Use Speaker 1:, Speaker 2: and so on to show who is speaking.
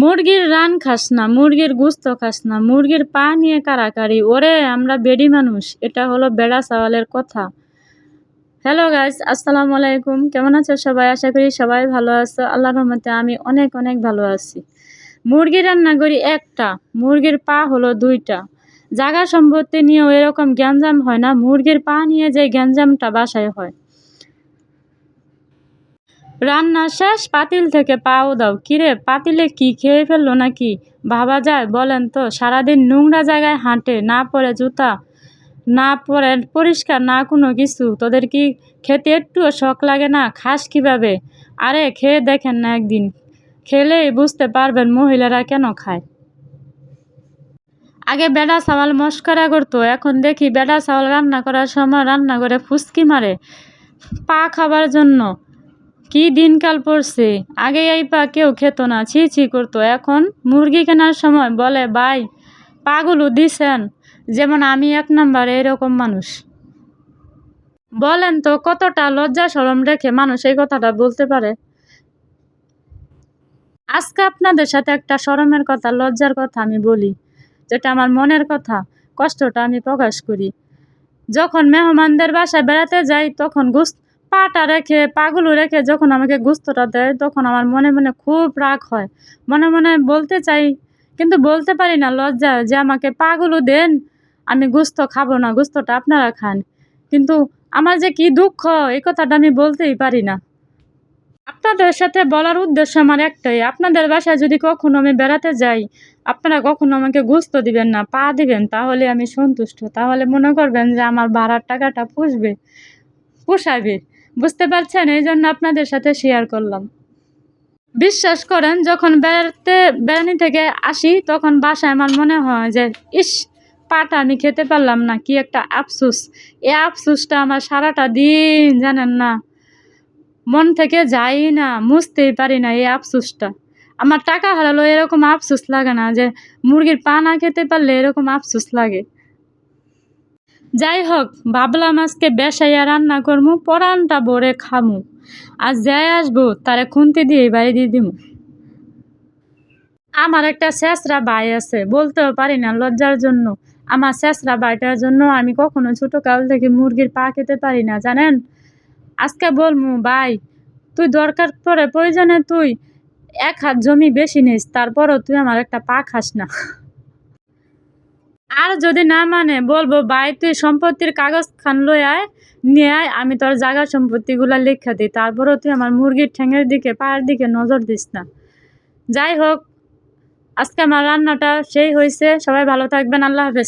Speaker 1: মুরগির রান খাস না, মুরগির গুস্ত খাস না, মুরগির পা নিয়ে কারাকারি, ওরে আমরা বেডি মানুষ, এটা হলো বেড়া সওয়ালের কথা। হ্যালো গাইস আসসালামু আলাইকুম, কেমন আছো সবাই? আশা করি সবাই ভালো আছো, আল্লাহর রহমতে আমি অনেক অনেক ভালো আছি। মুরগি রান্না করি একটা, মুরগির পা হলো দুইটা। জাগা সম্পত্তি নিয়েও এরকম গ্যাঞ্জাম হয় না, মুরগির পা নিয়ে যে গ্যাঞ্জামটা বাসায় হয়। রান্না শেষ, পাতিল থেকে পাও দাও। কিরে, পাতিলে কি খেয়ে ফেলল নাকি? ভাবা যায়, বলেন তো, সারাদিন নোংরা জায়গায় হাঁটে, না পরে জুতা, না পরে পরিষ্কার, না কোনো কিছু। তোদের কি খেতে একটুও শখ লাগে না? খাস কীভাবে? আরে, খেয়ে দেখেন না একদিন। খেলেই বুঝতে পারবেন মহিলারা কেন খায়। আগে বেডা চাওয়াল মস্করা করতো, এখন দেখি বেডা চাওয়াল রান্না করার সময় রান্না করে ফুসকি মারে। পা খাবার জন্য কি দিনকাল পড়ছে? আগে এই পা কেউ খেত না। ছি ছি করতো। এখন মুরগি কেনার সময় বলে, ভাই, পাগুলো দিছেন, যেমন আমি এক নাম্বার এরকম মানুষ। বলেন তো, কতটা লজ্জা সরম রেখে মানুষ এই কথাটা বলতে পারে? আজকে আপনাদের সাথে একটা সরমের কথা, লজ্জার কথা আমি বলি, যেটা আমার মনের কথা, কষ্টটা আমি প্রকাশ করি। যখন মেহমানদের বাসায় বেড়াতে যাই, তখন গুস পাটা রেখে, পাগুলো রেখে যখন আমাকে গুস্তটা দেয়, তখন আমার মনে মনে খুব রাগ হয়। মনে মনে বলতে চাই, কিন্তু বলতে পারি না, লজ্জা যে আমাকে পাগুলো দেন, আমি গুস্ত খাব না, গুস্তটা আপনারা খান। কিন্তু আমার যে কি দুঃখ, এই কথাটা আমি বলতেই পারি না। আপনাদের সাথে বলার উদ্দেশ্য আমার একটাই, আপনাদের বাসায় যদি কখনো আমি বেড়াতে যাই, আপনারা কখনো আমাকে গুস্ত দিবেন না, পা দিবেন, তাহলে আমি সন্তুষ্ট। তাহলে মনে করবেন যে আমার ভাড়ার টাকাটা পুষবে, পোষাবে। বুঝতে পারছেন? এই জন্য আপনাদের সাথে শেয়ার করলাম। বিশ্বাস করেন, যখন বেড়াতে, বেড়ানি থেকে আসি, তখন বাসায় আমার মনে হয় যে, ইস, পাটা আমি খেতে পারলাম না, কি একটা আফসুস। এই আফসুসটা আমার সারাটা দিন, জানেন না, মন থেকে যাই না, মুছতেই পারি না এই আফসুসটা। আমার টাকা হারালো এরকম আফসুস লাগে না যে, মুরগির পা না খেতে পারলে এরকম আফসুস লাগে। যাই হোক ভাবলাম আজকে বেসাইয়া রান্না করমু, পরানটা ভরে খামু। আর যাই আসব, তারে খুন্তি দিয়ে বাড়ি দিয়ে দিমু। আমার একটা শেষরা ভাই আছে, বলতেও পারি না লজ্জার জন্য। আমার শেষরা ভাইটার জন্য আমি কখনো ছোটো কাল থেকে মুরগির পা খেতে পারি না, জানেন? আজকে বলমু, ভাই, তুই দরকার পড়ে প্রয়োজনে তুই এক হাত জমি বেশি নিস, তারপরও তুই আমার একটা পা খাস না। আর যদি না মানে বলব ভাই তুই সম্পত্তির কাগজ খান লই আয়, নিয়ে আয়, আমি তোর জায়গা সম্পত্তিগুলো লিখা দিই। তারপরও তুই আমার মুরগির ঠ্যাঙের দিকে, পায়ের দিকে নজর দিস না। যাই হোক, আজকে আমার রান্নাটা সেই হয়েছে সবাই ভালো থাকবেন। আল্লাহ হাফেজ।